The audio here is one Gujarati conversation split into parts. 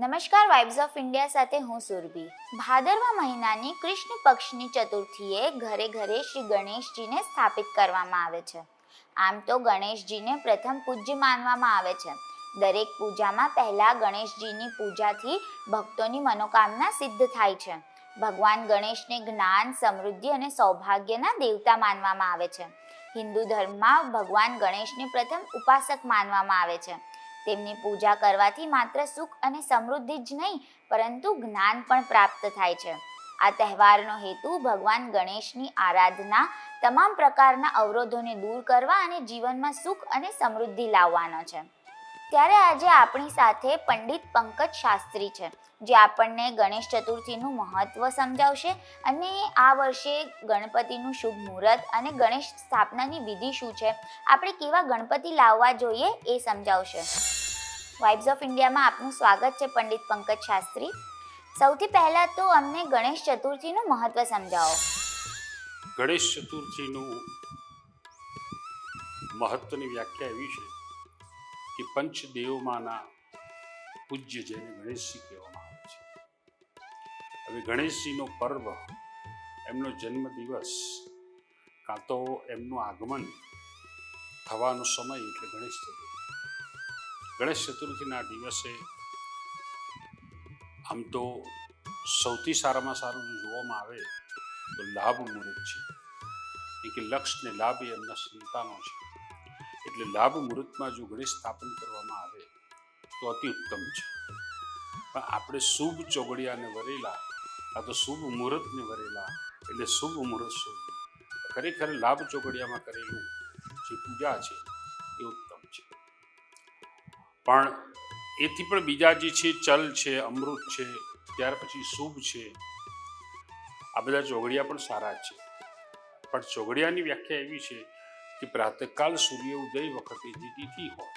નમસ્કાર વાઇબ્સ ઓફ ઇન્ડિયા સાથે હું સુરભી. ભાદરવા મહિનાની કૃષ્ણ પક્ષની ચતુર્થીએ ઘરે ઘરે શ્રી ગણેશજીને સ્થાપિત કરવામાં આવે છે. આમ તો ગણેશજીને પ્રથમ પૂજ્ય માનવામાં આવે છે. દરેક પૂજામાં પહેલા ગણેશજીની પૂજાથી ભક્તોની મનોકામના સિદ્ધ થાય છે. ભગવાન ગણેશને જ્ઞાન, સમૃદ્ધિ અને સૌભાગ્યના દેવતા માનવામાં આવે છે. હિન્દુ ધર્મમાં ભગવાન ગણેશને પ્રથમ ઉપાસક માનવામાં આવે છે. તેમની પૂજા કરવાથી માત્ર સુખ અને સમૃદ્ધિ જ નહીં, પરંતુ જ્ઞાન પણ પ્રાપ્ત થાય છે. આ તહેવારનો હેતુ ભગવાન ગણેશની આરાધના તમામ પ્રકારના અવરોધોને દૂર કરવા અને જીવનમાં સુખ અને સમૃદ્ધિ લાવવાનો છે. ત્યારે આજે આપણી સાથે પંડિત પંકજ શાસ્ત્રી છે, જે આપણને ગણેશ ચતુર્થીનું મહત્વ સમજાવશે અને આ વર્ષે ગણપતિનું શુભ મુહૂર્ત અને ગણેશ સ્થાપનાની વિધિ શું છે, આપણે કેવા ગણપતિ લાવવા જોઈએ એ સમજાવશે. વાઇબ્સ ઓફ ઇન્ડિયામાં આપનું સ્વાગત છે, પંડિત પંકજ શાસ્ત્રી. સૌથી પહેલા તો અમને ગણેશ ચતુર્થીનું મહત્વ સમજાવો. ગણેશ ચતુર્થીનું મહત્વની વ્યાખ્યા એવી છે કે પંચદેવમાંના પૂજ્ય જેને ગણેશજી કહેવામાં આવે છે. હવે ગણેશજીનો પર્વ, એમનો જન્મ દિવસ કાં તો એમનું આગમન થવાનો સમય એટલે ગણેશ ચતુર્થી. ગણેશ ચતુર્થીના દિવસે આમ તો સૌથી સારામાં સારું જોવામાં આવે તો લાભ મુહૂર્ત છે. એ કે લક્ષ ને લાભ એ એમના સંતાનો છે. એટલે લાભ મુહૂર્તમાં જો ગણેશ સ્થાપન કરવામાં આવે, તો અતિ ઉત્તમ છે. પણ આપણે શુભ ચોગડિયાને વરેલા, આ તો શુભ મુહૂર્તને વરેલા, એટલે શુભ મુહૂર્ત શુભ. ખરેખર લાભ ચોગડિયામાં કરેલું જે પૂજા છે, એ ઉત્તમ છે. પણ એથી પણ બીજા જે છે, ચલ છે, અમૃત છે, ત્યાર પછી શુભ છે, આ બધા ચોગડિયા પણ સારા છે. પણ ચોગડિયાની વ્યાખ્યા એવી છે કે પ્રાતકાલ સૂર્ય ઉદય વખતે જે તિથિ હોય,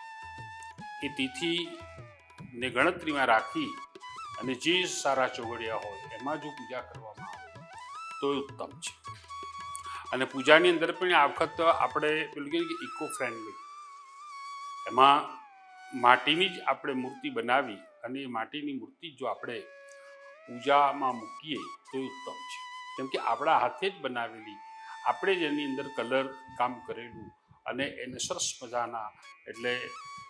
એ તિથિને ગણતરીમાં રાખી અને જે સારા ચોગડિયા હોય, એમાં જો પૂજા કરવામાં આવે, તો એ ઉત્તમ છે. અને પૂજાની અંદર પણ આ વખત આપણે પેલું કહીએ કે ઇકો ફ્રેન્ડલી એમાં માટીની જ આપણે મૂર્તિ બનાવી અને એ માટીની મૂર્તિ જો આપણે પૂજામાં મૂકીએ, તો એ ઉત્તમ છે. કેમ કે આપણા હાથે જ બનાવેલી આપણે જ એની અંદર કલર કામ કરેલું અને એને સરસ મજાના એટલે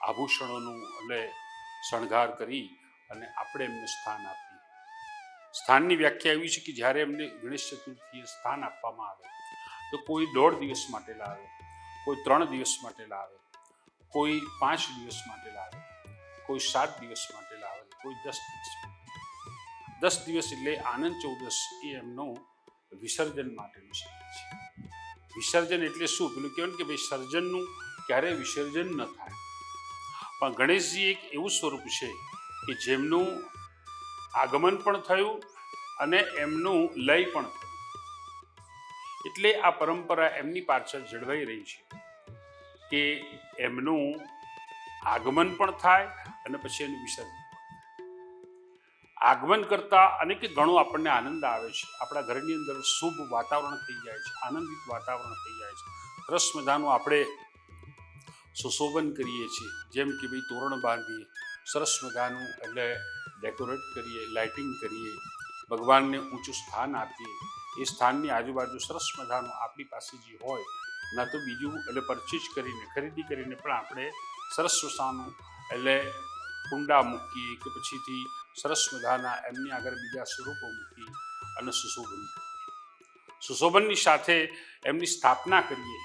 આભૂષણોનું એટલે શણગાર કરી અને આપણે એમને સ્થાન આપીએ સ્થાનની વ્યાખ્યા એવી છે કે જ્યારે એમને ગણેશ ચતુર્થીએ સ્થાન આપવામાં આવે, તો કોઈ દોઢ દિવસ માટે લાવે, કોઈ ત્રણ દિવસ માટે લાવે, કોઈ પાંચ દિવસ માટે લાવે, કોઈ સાત દિવસ માટે લાવે, કોઈ દસ દિવસ દસ દિવસ એટલે આનંદ ચૌદસ એ એમનો વિસર્જન માટેનો સમય છે. વિસર્જન એટલે શું? પેલું કહેવાય કે ભાઈ સર્જનનું ક્યારેય વિસર્જન ન થાય. પણ ગણેશજી એક એવું સ્વરૂપ છે કે જેમનું આગમન પણ થયું અને એમનું લય પણ થયું. એટલે આ પરંપરા એમની પાછળ જળવાઈ રહી છે કે એમનું આગમન પણ થાય અને પછી એનું વિસર્જન. આગમન કરતા અને કે ઘણો આપણને આનંદ આવે છે. આપણા ઘરની અંદર શુભ વાતાવરણ થઈ જાય છે, આનંદિત વાતાવરણ થઈ જાય છે. સરસ મજાનું આપણે સુશોભન કરીએ છીએ. જેમ કે ભાઈ તોરણ બાંધીએ, સરસ મજાનું એટલે ડેકોરેટ કરીએ, લાઇટિંગ કરીએ, ભગવાનને ઊંચું સ્થાન આપીએ. એ સ્થાનની આજુબાજુ સરસ મજાનું આપણી પાસે જે હોય, ના તો બીજું એટલે પરચેજ કરીને, ખરીદી કરીને પણ આપણે સરસ મજાનું એટલે કુંડા મૂકીએ કે પછીથી સરસ મજાના એમની આગળ બીજા સ્વરૂપો મૂકી અને સુશોભન સુશોભનની સાથે એમની સ્થાપના કરીએ.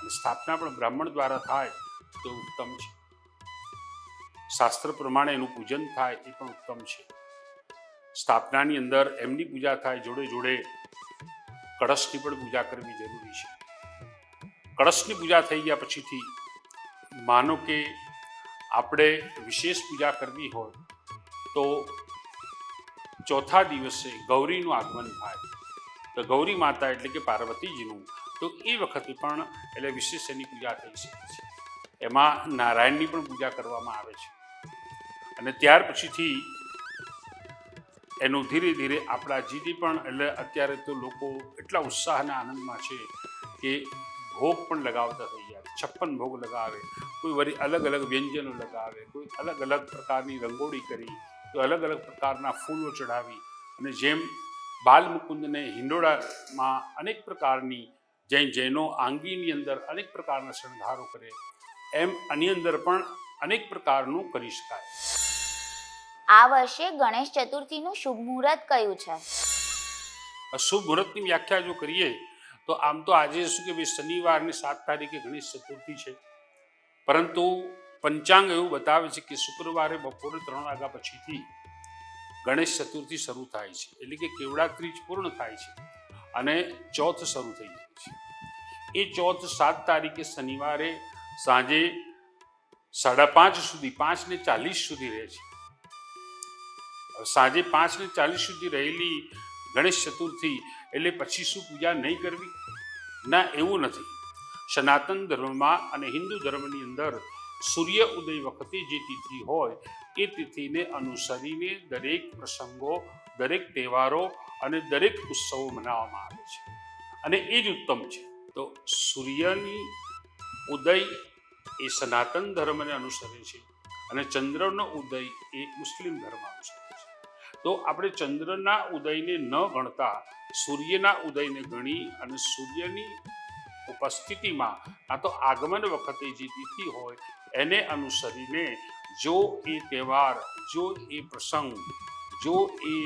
અને સ્થાપના પણ બ્રાહ્મણ દ્વારા થાય તો ઉત્તમ છે. શાસ્ત્ર પ્રમાણે એનું પૂજન થાય એ પણ ઉત્તમ છે. સ્થાપનાની અંદર એમની પૂજા થાય જોડે જોડે કળશની પણ પૂજા કરવી જરૂરી છે. કળશની પૂજા થઈ ગયા પછીથી માનો કે આપણે વિશેષ પૂજા કરવી હોય તો ચોથા દિવસે ગૌરીનું આગમન થાય. તો ગૌરી માતા એટલે કે પાર્વતીજીનું. તો એ વખતે પણ એટલે વિશેષ એની પૂજા થઈ શકે છે. એમાં નારાયણની પણ પૂજા કરવામાં આવે છે. અને ત્યાર પછીથી એનું ધીરે ધીરે આપણા જીદી પણ એટલે અત્યારે તો લોકો એટલા ઉત્સાહના આનંદમાં છે કે ભોગ પણ લગાવતા થઈ જાય છપ્પન ભોગ લગાવે કોઈ વળી અલગ અલગ વ્યંજનો લગાવે કોઈ અલગ અલગ પ્રકારની રંગોળી કરી તો અલગ અલગ પ્રકારના ફૂલો ચડાવી અને જેમ બાલ મુકુંદને હિંડોળામાં અનેક પ્રકારની જૈન જૈનો આંગીની અંદર અનેક પ્રકારના શણગારો કરે એમ આની અંદર પણ અનેક પ્રકારનું કરી શકાય. આ વર્ષે ગણેશ ચતુર્થીનું શુભ મુહૂર્ત કયું છે? શુભ મુહૂર્તની વ્યાખ્યા જો કરીએ તો આમ તો આજે શું કે ભાઈ શનિવારની સાત તારીખે ગણેશ ચતુર્થી છે. પરંતુ પંચાંગ એવું બતાવે છે કે શુક્રવારે બપોરે ત્રણ વાગ્યા પછીથી ગણેશ ચતુર્થી શરૂ થાય છે. એટલે કે કેવડા ત્રીજ પૂર્ણ થાય છે અને ચોથ શરૂ થઈ જાય છે. એ ચોથ સાત તારીખે શનિવારે સાંજે સાડા પાંચ સુધી, પાંચ ને ચાલીસ સુધી રહે છે. સાંજે પાંચ ને ચાલીસ સુધી રહેલી ગણેશ ચતુર્થી એટલે પછી શું પૂજા નહીં કરવી? ના, એવું નથી. સનાતન ધર્મમાં અને હિન્દુ ધર્મની અંદર સૂર્ય ઉદય વખતે જે તિથિ હોય, એ તિથિને અનુસરીને દરેક પ્રસંગો, દરેક તહેવારો અને દરેક ઉત્સવો મનાવવામાં આવે છે. અને એ જ ઉત્તમ છે. તો સૂર્યની ઉદય એ સનાતન ધર્મને અનુસરે છે અને ચંદ્રનો ઉદય એ મુસ્લિમ ધર્મ અનુસરે છે. તો આપણે ચંદ્રના ઉદયને ન ગણતા સૂર્યના ઉદયને ગણી અને સૂર્યની ઉપસ્થિતિમાં, આ તો આગમન વખતે જે તિથિ હોય, એને અનુસરીને જો એ તહેવાર, જો એ પ્રસંગ, જો એ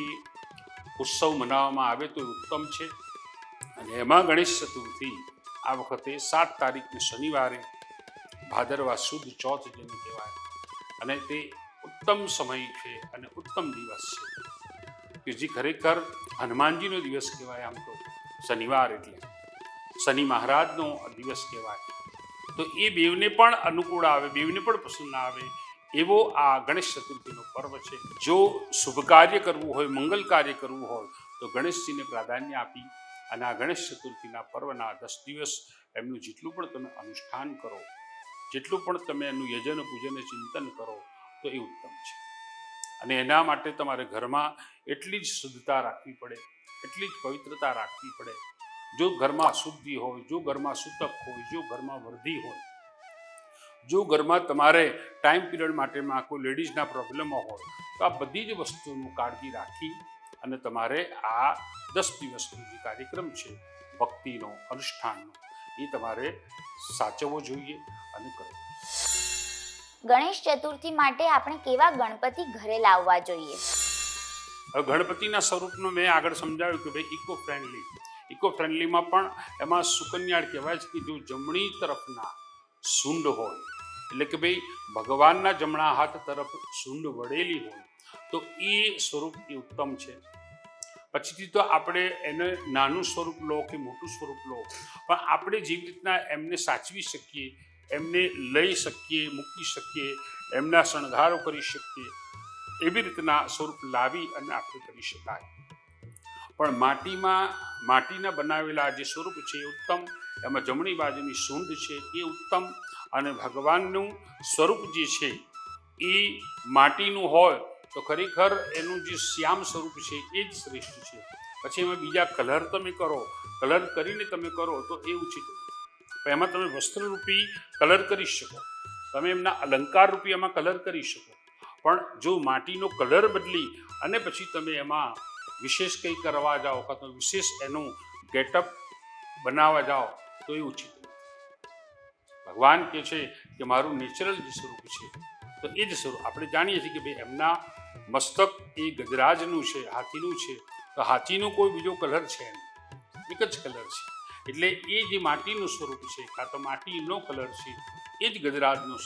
ઉત્સવ મનાવવામાં આવે તો ઉત્તમ છે. અને એમાં ગણેશ ચતુર્થી આ વખતે સાત તારીખને શનિવારે ભાદરવા સુદ ચોથ જેને કહેવાય. અને તે ઉત્તમ સમય છે અને ઉત્તમ દિવસ છે. કે જે ખરેખર હનુમાનજીનો દિવસ કહેવાય આમ તો શનિવાર એટલે. શનિ મહારાજનો દિવસ કહેવાય. તો એ બેવને પણ અનુકૂળ આવે, બેવને પણ પસંદ આવે એવો આ ગણેશ ચતુર્થીનો પર્વ છે. જો શુભ કાર્ય કરવું હોય, મંગલ કાર્ય કરવું હોય, તો ગણેશજીને પ્રાધાન્ય આપી અને આ ગણેશ ચતુર્થીના પર્વના દસ દિવસ એમનું જેટલું પણ તમે અનુષ્ઠાન કરો, જેટલું પણ તમે એનું યજન પૂજન ચિંતન કરો, તો એ ઉત્તમ છે. અને એના માટે તમારે ઘરમાં એટલી જ શુદ્ધતા રાખવી પડે, એટલી જ પવિત્રતા રાખવી પડે. જો ઘરમાં અશુદ્ધિ હોય, જો ઘરમાં સૂતક હોય, જો ઘરમાં વર્ધી હોય, જો ઘરમાં તમારે ટાઈમ પિરિયડ માટેમાં કોઈ લેડીઝના પ્રોબ્લેમો હોય, તો આ બધી જ વસ્તુનું કાળજી રાખી અને તમારે આ દસ દિવસનો જે કાર્યક્રમ છે, ભક્તિનો, અનુષ્ઠાનનો, એ તમારે સાચવવો જોઈએ અને કરવો ગણેશ ચતુર્થી માટે આપણે કેવા ગણપતિ ઘરે લાવવા જોઈએ? ગણપતિના સ્વરૂપનું મેં આગળ સમજાવ્યું કે ભાઈ ઇકો ફ્રેન્ડલી ઇકો ફ્રેન્ડલીમાં પણ એમાં સુકન્યાળ કહેવાય છે કે જો જમણી તરફના સૂંડ હોય, એટલે કે ભાઈ ભગવાનના જમણા હાથ તરફ સૂંડ વળેલી હોય, તો એ સ્વરૂપ એ ઉત્તમ છે. પછીથી તો આપણે એને નાનું સ્વરૂપ લો કે મોટું સ્વરૂપ લો, પણ આપણે જેવી રીતના એમને સાચવી શકીએ એમને લઈ શકીએ, મૂકી શકીએ, એમના શણગારો કરી શકીએ, એવી રીતના સ્વરૂપ લાવી અને આપણે કરી શકાય. પણ માટીમાં, માટીના બનાવેલા જે સ્વરૂપ છે એ ઉત્તમ, એમાં જમણી બાજુની સૂંઢ છે એ ઉત્તમ અને ભગવાનનું સ્વરૂપ જે છે એ માટીનું હોય તો ખરેખર એનું જે શ્યામ સ્વરૂપ છે એ જ શ્રેષ્ઠ છે. પછી એમાં બીજા કલર તમે કરો, કલર કરીને તમે કરો તો એ ઉચિત એમાં તમે વસ્ત્રરૂપી કલર કરી શકો. તમે એમના અલંકાર રૂપી એમાં કલર કરી શકો. પણ જો માટીનો કલર બદલી અને પછી તમે એમાં વિશેષ કંઈ કરવા જાઓ કાં તો વિશેષ એનું ગેટઅપ બનાવવા જાઓ, તો એ ઉચિત ભગવાન કહે છે કે મારું નેચરલ જે સ્વરૂપ છે, તો એ જ સ્વરૂપ. આપણે જાણીએ છીએ કે ભાઈ એમના મસ્તક એ ગજરાજનું છે, હાથીનું છે. તો હાથીનો કોઈ બીજો કલર છે એક જ કલર છે. એટલે એ જે માટીનું સ્વરૂપ છે, કાં તો માટીનો કલર છે, એ જ ગજરાજનો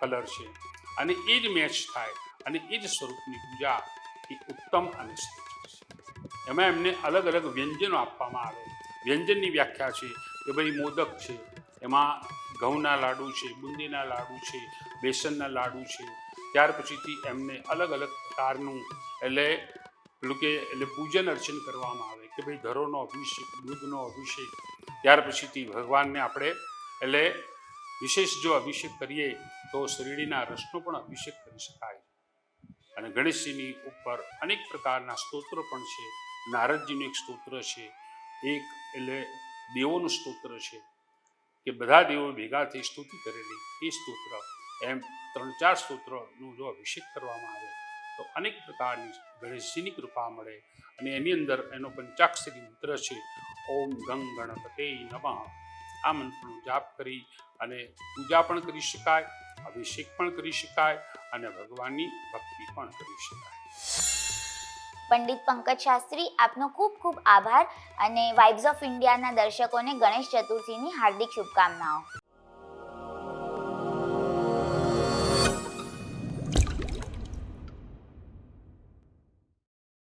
કલર છે. અને એ જ મેચ થાય અને એ જ સ્વરૂપની પૂજા એ ઉત્તમ અને એમાં એમને અલગ અલગ વ્યંજનો આપવામાં આવે. વ્યંજનની વ્યાખ્યા છે કે ભાઈ મોદક છે, એમાં ઘઉંના લાડુ છે, બુંદીના લાડુ છે, બેસનના લાડુ છે. ત્યાર પછીથી એમને અલગ અલગ પ્રકારનું એટલે પેલું કે એટલે પૂજન અર્ચન કરવામાં આવે કે ભાઈ ધરોનો અભિષેક, દૂધનો અભિષેક. ત્યાર પછીથી ભગવાનને આપણે એટલે વિશેષ જો અભિષેક કરીએ તો શેરડીના રસનો પણ અભિષેક કરી શકાય. અને ગણેશજીની ઉપર અનેક પ્રકારના સ્તોત્ર પણ છે. નારદજીનું એક સ્તોત્ર છે. એક એટલે દેવોનું સ્તોત્ર છે. કે બધા દેવો ભેગા થઈ સ્તુતિ કરેલી એ સ્તોત્ર. એમ ત્રણ ચાર સ્તોત્રનું જો અભિષેક કરવામાં આવે તો અનેક પ્રકારની ગણેશજીની કૃપા મળે અને એની અંદર એનો પંચાક્ષરી મંત્ર છે, ઓમ ગંગ ગણપતે નમઃ. આ મંત્રનો જાપ કરી અને પૂજા પણ કરી શકાય, અભિષેક પણ કરી શકાય અને ભગવાનની ભક્તિ પણ કરી શકાય. પંડિત પંકજ શાસ્ત્રી, આપનો ખૂબ ખૂબ આભાર અને વાઇબ્સ ઓફ ઇન્ડિયાના દર્શકોને ગણેશ ચતુર્થીની હાર્દિક શુભકામનાઓ.